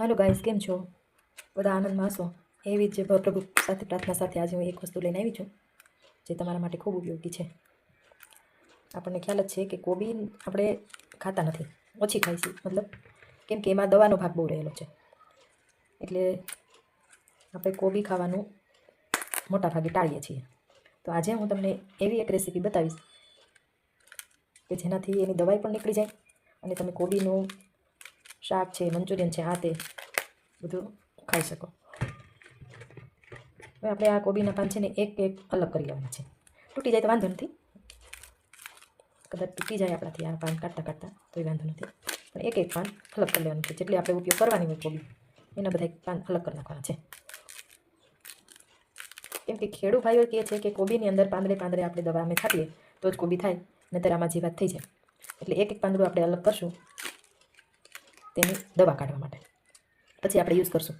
હાલો guys કેમ છો? બધા આનંદમાં હશો? એવી જ પ્રભુ સાથે પ્રાર્થના સાથે આજે હું એક વસ્તુ લઈને આવી છું, જે તમારા માટે ખૂબ ઉપયોગી છે. આપણને ખ્યાલ જ છે કે કોબી આપણે ખાતા નથી, ઓછી ખાઈશું મતલબ કેમ કે એમાં દવાનો ભાગ બહુ રહેલો છે. એટલે આપણે કોબી ખાવાનું મોટા ભાગે ટાળીએ છીએ. તો આજે હું તમને એવી એક રેસીપી બતાવીશ કે જેનાથી એની દવાઈ પણ નીકળી જાય અને તમે કોબીનું શાક છે મંચુરિયન છે આ તે બધું ખાઈ શકો હવે આપણે આ કોબીના પાન છે ને એક એક અલગ કરી લેવાના છે તૂટી જાય તો વાંધો નથી કદાચ તૂટી જાય આપણાથી આ પાન કાઢતા કાઢતા તોય વાંધો નથી પણ એક એક પાન અલગ કરી લેવાનું છે જેટલી આપણે ઉપયોગ કરવાની હોય કોબી એના બધા પાન અલગ કરી નાખવાના છે કેમ કે ખેડૂત ભાઈઓ કહે છે કે કોબીની અંદર પાંદડે પાંદડે આપણે દવા અમે છાંટીએ તો જ કોબી થાય નતર આમાં જીવાત થઈ જાય એટલે એક એક પાંદડું આપણે અલગ કરશું તેની દવા કાઢવા માટે. પછી આપણે યુઝ કરશું.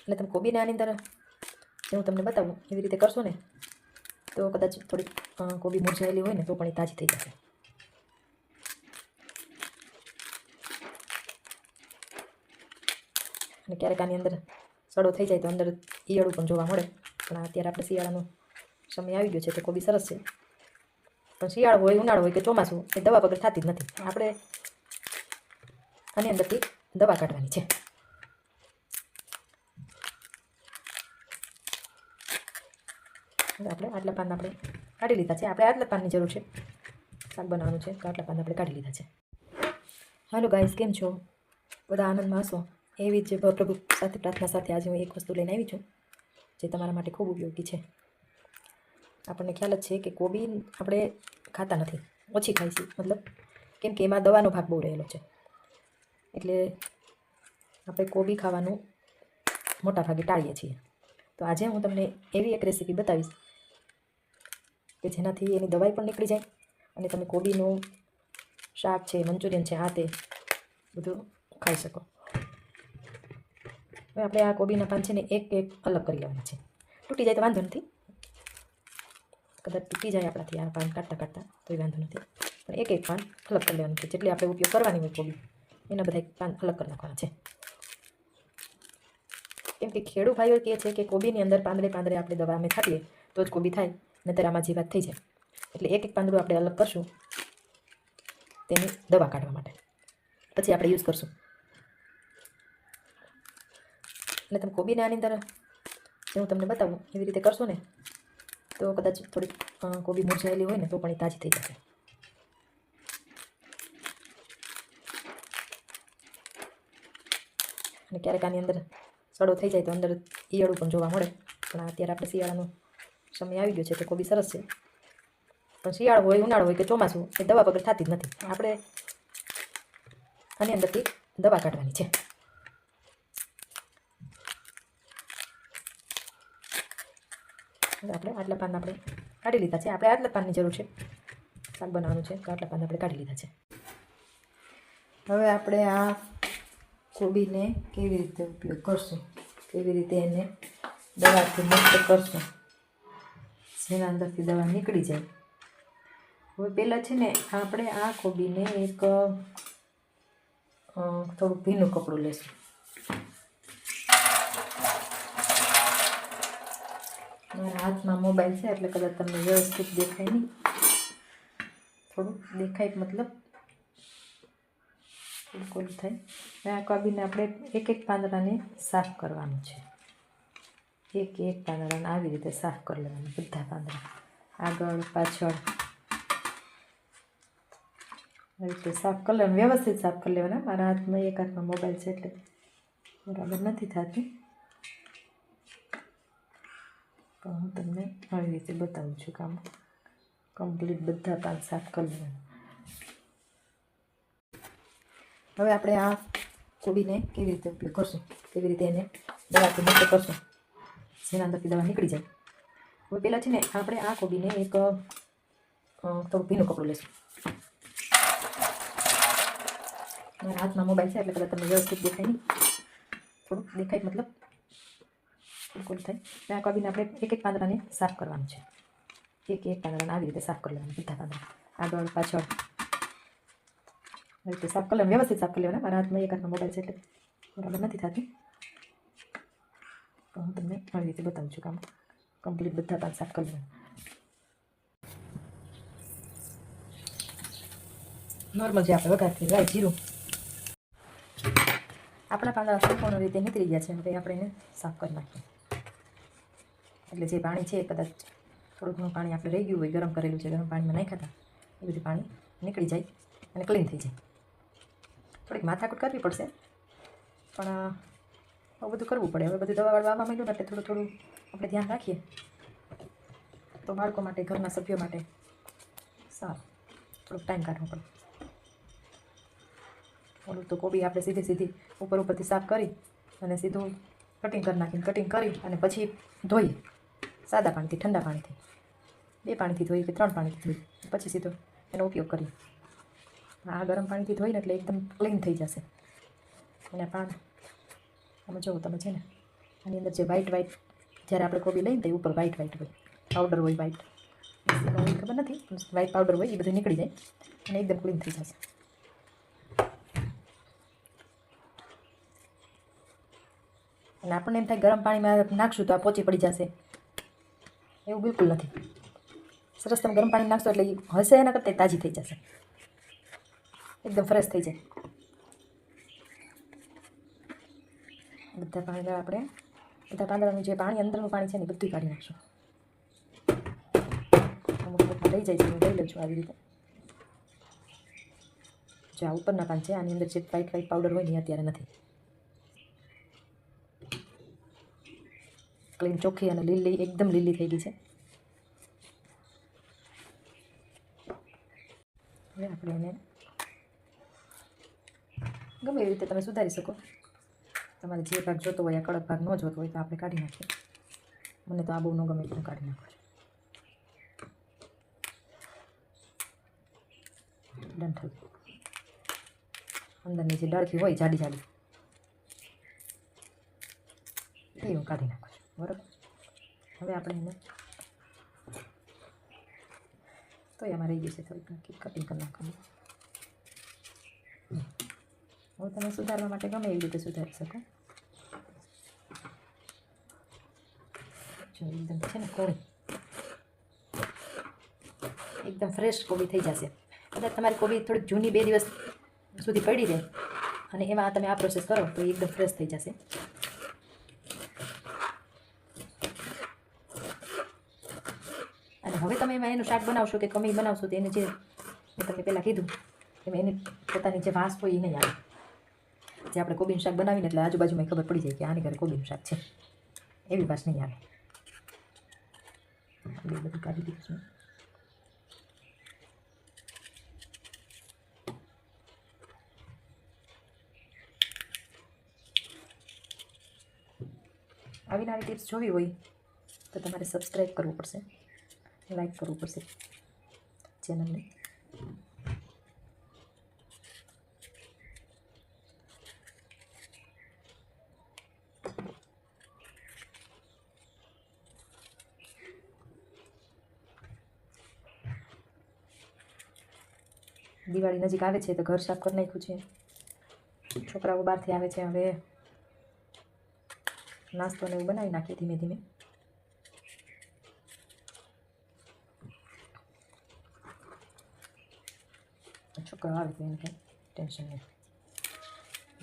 એટલે તમે કોબીને આની અંદર હું તમને બતાવું એવી રીતે કરશો ને તો કદાચ થોડીક અ, કોબી મુરઝાયેલી હોય ને તો પણ એ તાજી થઈ જશે. અને ક્યારેક આની અંદર સડો થઈ જાય તો અંદર ઈયળું પણ જોવા મળે. પણ અત્યારે આપણે શિયાળાનો સમય આવી ગયો છે તો કોબી સરસ છે. પણ શિયાળો હોય ઉનાળો હોય કે ચોમાસું એ દવા વગર થતી જ નથી. આપણે આની અંદરથી દવા કાઢવાની છે. આપણે આટલા પાન આપણે કાઢી લીધા છે. આપણે આટલા પાનની જરૂર છે. શાક બનાવવાનું છે તો આટલા પાન આપણે કાઢી લીધા છે. હાલો ગાઈસ કેમ છો? બધા આનંદમાં હશો? એવી જ પ્રભુ સાથે પ્રાર્થના સાથે આજે હું એક વસ્તુ લઈને આવી છું જે તમારા માટે ખૂબ ઉપયોગી છે. આપણને ખ્યાલ જ છે કે કોબી આપણે ખાતા નથી. ઓછી ખાઈશું મતલબ કેમ કે એમાં દવાનો ભાગ બહુ રહેલો છે. એટલે આપણે કોબી ખાવાનું મોટા ભાગે ટાળીએ છીએ. તો આજે હું તમને એવી એક રેસીપી બતાવીશ કે જેનાથી એની દવાઈ પણ નીકળી જાય અને તમે કોબીનું શાક છે, મંચુરિયન છે, આ તે બધું ખાઈ શકો. હવે આપણે આ કોબીના પાન છે ને એક એક અલગ કરી લેવાના છે. તૂટી જાય તો વાંધો નથી. કદાચ તૂટી જાય આપણાથી આ પાન કાઢતા કાઢતા, તોય વાંધો નથી. પણ એક એક પાન અલગ કરી લેવાનું છે. જેટલી આપણે ઉપયોગ કરવાની હોય કોબી, એના બધા પાન અલગ કરી નાખવાના છે. કેમ કે ખેડૂત ભાઈઓ કહે છે કે કોબીની અંદર પાંદડે પાંદડે આપણે દવા અમે છાંટીએ તો જ કોબી થાય, નહીતર આમાં જીવાત થઈ જાય એટલે એક એક પાંદડું આપણે અલગ કરશું તેની દવા કાઢવા માટે. પછી આપણે યુઝ કરશું. એટલે તમે કોબીને આની અંદર, જે હું તમને બતાવું, એવી રીતે કરશો ને તો કદાચ થોડીક કોબી મુરઝાયેલી હોય ને તો પણ એ તાજી થઈ જશે. અને ક્યારેક આની અંદર સડો થઈ જાય તો અંદર ઈયળું પણ જોવા મળે. પણ અત્યારે આપણે શિયાળાનો સમય આવી ગયો છે તો કોબી સરસ છે. પણ શિયાળો હોય, ઉનાળો હોય કે ચોમાસું, એ દવા વગર થતી જ નથી. આપણે આની અંદરથી દવા કાઢવાની છે. આપણે આટલા પાન આપણે કાઢી લીધા છે. આપણે આટલા પાનની જરૂર છે. શાક બનાવવાનું છે તો આટલા પાન આપણે કાઢી લીધા છે. હવે આપણે આ કોબીને કેવી રીતે ઉપયોગ કરશું? કેવી રીતે એને દવાથી મુક્ત કરશું? જેના અંદરથી દવા નીકળી જાય. હવે પહેલાં છે ને આપણે આ કોબીને એક થોડુંક ભીનું કપડું લેશું મારા હાથમાં મોબાઈલ છે એટલે કદાચ તમને વ્યવસ્થિત દેખાય નહીં. થોડુંક દેખાય મતલબ બિલકુલ થાય. આ કોબીને આપણે એક એક પાંદડાને સાફ કરવાનું છે. એક એક પાંદડાને આવી રીતે સાફ કરી લેવાનું બધા પાંદડા. આગળ, પાછળ. આવી રીતે સાફ કરી લેવાનું, વ્યવસ્થિત સાફ કરી લેવાના. મારા હાથમાં એક હાથમાં મોબાઈલ છે એટલે બરાબર નથી થતું. પણ હું તમને આવી રીતે બતાવું છું કામ. કમ્પ્લીટ બધા પાન સાફ કરી લેવાના. હવે આપણે આ કોબીને કેવી રીતે ઉપયોગ કરશું? કેવી રીતે એને દવાથી મુક્ત કરશું? જેના અંદરથી દવા નીકળી જાય. હવે પહેલાં છે ને આપણે આ કોબીને એક થોડું ભીનું કપડું લેશું. મારા હાથમાં મોબાઈલ છે એટલે કદાચ તમને વ્યવસ્થિત દેખાય નહીં. થોડુંક દેખાય મતલબ. બિલકુલ થાય અને આ કોબીને આપણે એક એક પાંદડાને સાફ કરવાનું છે. એક એક પાંદડાને આવી રીતે સાફ કરી લેવાનું, બધા પાંદડા. આગળ પાછળ આવી રીતે સાફ કરી લેવાનું, વ્યવસ્થિત સાફ કરી લેવાના. મારા હાથમાં એક હાથમાં મોબાઈલ છે એટલે બરાબર નથી થતી. તો હું તમને આવી રીતે બતાવું છું કામ. કમ્પ્લીટ બધા પાન સાફ કરી લેવાના. નોર્મલ જે આપણે વઘાર થઈ રાઈ જીરું. આપણા પાંદડા સંપૂર્ણ રીતે નીકળી ગયા છે. હવે આપણે એને સાફ કરી નાખીએ. એટલે જે પાણી છે કદાચ થોડું ઘણું પાણી આપણે રહી ગયું હોય, ગરમ કરેલું છે, ગરમ પાણીમાં નહીં ખાતા એ બધું પાણી નીકળી જાય અને ક્લીન થઈ જાય. થોડીક માથાકૂટ કરવી પડશે, પણ આવું બધું કરવું પડે. હવે બધું દવા વાળવામાં માંડ્યું એટલે થોડું થોડું આપણે ધ્યાન રાખીએ. તો બાળકો માટે, ઘરના સભ્યો માટે સારું. થોડોક ટાઈમ કાઢવો પડે. ઓલું તો કોબી આપણે સીધી સીધી ઉપર ઉપરથી સાફ કરી અને સીધું કટિંગ કરી નાખીને કટિંગ કરી અને પછી ધોઈએ સાદા પાણીથી, ઠંડા પાણીથી. બે પાણીથી ધોઈ કે ત્રણ પાણીથી ધોઈ. પછી સીધો એનો ઉપયોગ કરીએ. આ ગરમ પાણીથી ધોઈને એટલે એકદમ ક્લીન થઈ જશે. અને પાણી તમે જુઓ તમે છે ને, આની અંદર જે વ્હાઈટ વ્હાઈટ જ્યારે આપણે કોબી લઈને તો ઉપર વ્હાઈટ વ્હાઈટ હોય. પાવડર હોય વ્હાઈટ ખબર નથી વ્હાઈટ પાવડર હોય, એ બધું નીકળી જાય અને એકદમ ક્લીન થઈ જશે. અને આપણને એમ થાય ગરમ પાણીમાં નાખશું તો આ પોચી પડી જશે. એવું બિલકુલ નથી. સરસ તમે ગરમ પાણી નાખશો એટલે હશે એના કરતાં તાજી થઈ જશે. એકદમ ફ્રેશ થઈ જાય. બધા પાંદડા આપણે, બધા પાંદડાનું જે પાણી, અંદરનું પાણી છે ને બધું કાઢી નાખશું. અમુક રહી જાય છે, હું લઈ લઉં છું આવી રીતે. જો આ ઉપરના પાન છે, આની અંદર જે વ્હાઈટ વ્હાઈટ પાવડર હોય ને અત્યારે નથી. ક્લીન ચોખ્ખી અને લીલી, એકદમ લીલી થઈ ગઈ છે. હવે આપણે એને ગમે એવી રીતે તમે સુધારી શકો. તમારે જે ભાગ જોતો હોય, આ કડક ભાગ ન જોતો હોય, તો આપણે કાઢી નાખીએ. મને તો આ બહુ ન ગમે એટલે કાઢી નાખું છું. ડન અંદરની જે ડળખી હોય જાડી જાડી એ હું કાઢી નાખું બરાબર? હવે આપણે એને તો એમાં રહી જશે થોડીક નક્કી કટિંગ કરી નાખવાનું. હવે તમે સુધારવા માટે ગમે એવી રીતે સુધારી શકો. જો, એકદમ છે ને કોળી. એકદમ ફ્રેશ કોબી થઈ જશે. કદાચ તમારી કોબી થોડીક જૂની બે દિવસ સુધી પડી રહે અને એમાં તમે આ પ્રોસેસ કરો તો એકદમ ફ્રેશ થઈ જશે. હવે તમે એમાં એનું શાક બનાવશો કે કમી બનાવશો તો એને જે મેં તમને પહેલાં કીધું કે એની પોતાની જે વાસ હોય એ નહીં આવે. જે આપણે કોબીનું શાક બનાવીને, એટલે આજુબાજુમાં ખબર પડી જાય કે આની ઘરે કોબીનું શાક છે. એવી વાસ નહીં આવે. બધું કાઢી દીધું આવી નાની ટિપ્સ જોવી હોય તો તમારે સબસ્ક્રાઈબ કરવું પડશે. લાઈક કરવું પડશે ચેનલને દિવાળી નજીક આવે છે તો ઘર સાફ કરી નાખ્યું છે છોકરાઓ બહારથી આવે છે, હવે નાસ્તો ને એવું બનાવી નાખીએ ધીમે ધીમે। છોકરાઓ આવે તો એને ટેન્શન નહીં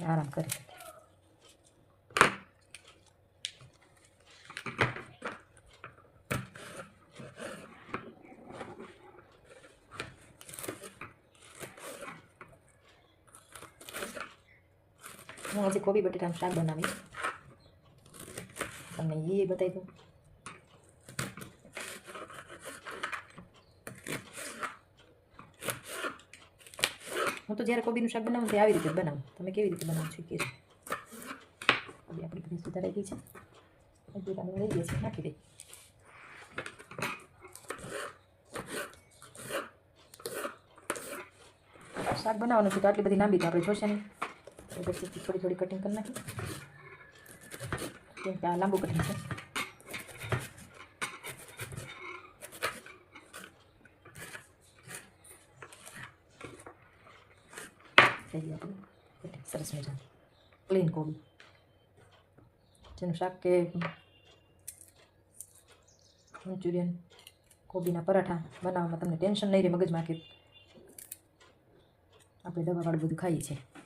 આરામ કરી શકે. હું આજે કોબી બટેટાનું શાક બનાવી તમને એ બતાવી દઉં. હું તો જ્યારે કોબીનું શાક બનાવું તે આવી રીતે બનાવું. તમે કેવી રીતે બનાવો છો કે આપણી ભેંસ સુધારાઈ ગઈ છે. પાણી રહી છે નાખી દઈ શાક બનાવવાનું છે તો આટલી બધી લાંબી તો આપણે જોશે નહીં. થોડી થોડી કટિંગ કરી નાખી. કેમ કે આ લાંબુ કટિંગ છે. કોબી આપણું એટલે સરસ મજાની પ્લેન કોબી જેનું શાક કે મંચુરિયન કોબીના પરાઠા બનાવવામાં તમને ટેન્શન નહીં રહે મગજમાં કે આપણે દવાવાળું બધું ખાઈએ છીએ